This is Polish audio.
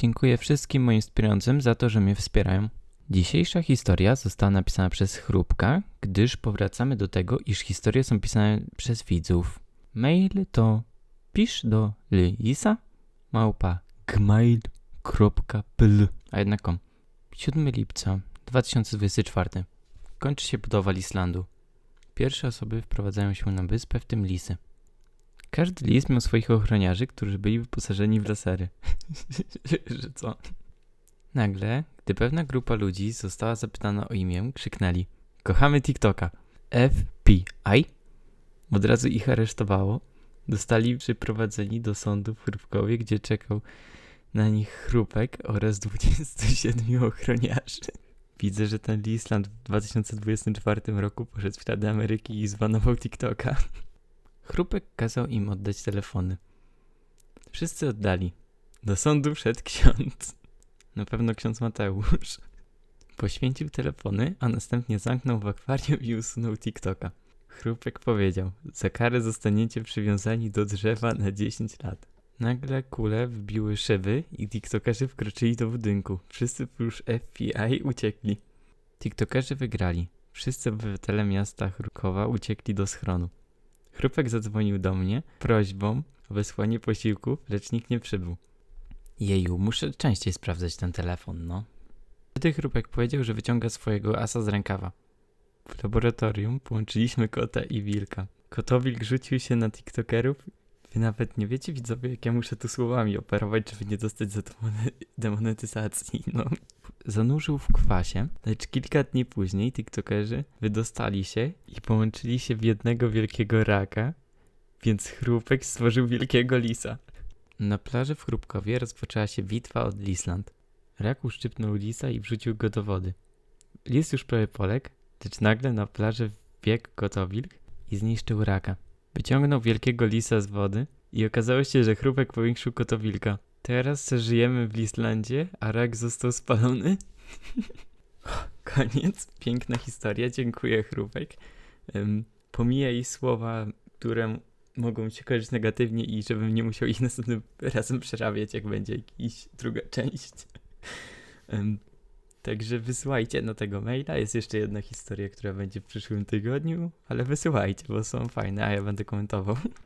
Dziękuję wszystkim moim wspierającym za to, że mnie wspierają. Dzisiejsza historia została napisana przez Chrupka, gdyż powracamy do tego, iż historie są pisane przez widzów. Mail to pisz do lisa małpa gmail.pl a jednak kom. 7 lipca 2024 kończy się budowa Lislandu. Pierwsze osoby wprowadzają się na wyspę, w tym lisy. Każdy lis miał swoich ochroniarzy, którzy byli wyposażeni w lasery. że co? Nagle, gdy pewna grupa ludzi została zapytana o imię, krzyknęli Kochamy TikToka. FBI od razu ich aresztowało. Zostali przyprowadzeni do sądu w Chrupkowie, gdzie czekał na nich Chrupek oraz 27 ochroniarzy. Widzę, że ten Lisland w 2024 roku poszedł w ślady Ameryki i zbanował TikToka. Chrupek kazał im oddać telefony. Wszyscy oddali. Do sądu wszedł ksiądz. Na pewno ksiądz Mateusz. Poświęcił telefony, a następnie zamknął w akwarium i usunął TikToka. Chrupek powiedział: Za karę zostaniecie przywiązani do drzewa na 10 lat. Nagle kule wbiły szyby i TikTokerzy wkroczyli do budynku. Wszyscy prócz FBI uciekli. TikTokerzy wygrali. Wszyscy obywatele miasta Chrukowa uciekli do schronu. Chrupek zadzwonił do mnie prośbą o wysłanie posiłków, lecz nikt nie przybył. Jeju, muszę częściej sprawdzać ten telefon, no. Wtedy Chrupek powiedział, że wyciąga swojego asa z rękawa. W laboratorium połączyliśmy kota i wilka. Kotowilk rzucił się na tiktokerów. Wy nawet nie wiecie, widzowie, jak ja muszę tu słowami operować, żeby nie dostać za to mone- demonetyzacji, no. Zanurzył w kwasie, lecz kilka dni później tiktokerzy wydostali się i połączyli się w jednego wielkiego raka, więc Chrupek stworzył wielkiego lisa. Na plaży w Chrupkowie rozpoczęła się bitwa od Lisland. Rak uszczypnął lisa i wrzucił go do wody. Lis już prawie poległ, lecz nagle na plaży wbiegł kotowilk i zniszczył raka. Wyciągnął wielkiego lisa z wody i okazało się, że chrupek powiększył kotowilka. Teraz żyjemy w Lislandzie, a rak został spalony. Koniec. Piękna historia. Dziękuję, chrupek. Um, pomijaj słowa, które mogą się kojarzyć negatywnie i żebym nie musiał ich następnym razem przerabiać, jak będzie jakaś druga część. Em, Także wysyłajcie na tego maila. Jest jeszcze jedna historia, która będzie w przyszłym tygodniu, ale wysyłajcie, bo są fajne, a ja będę komentował.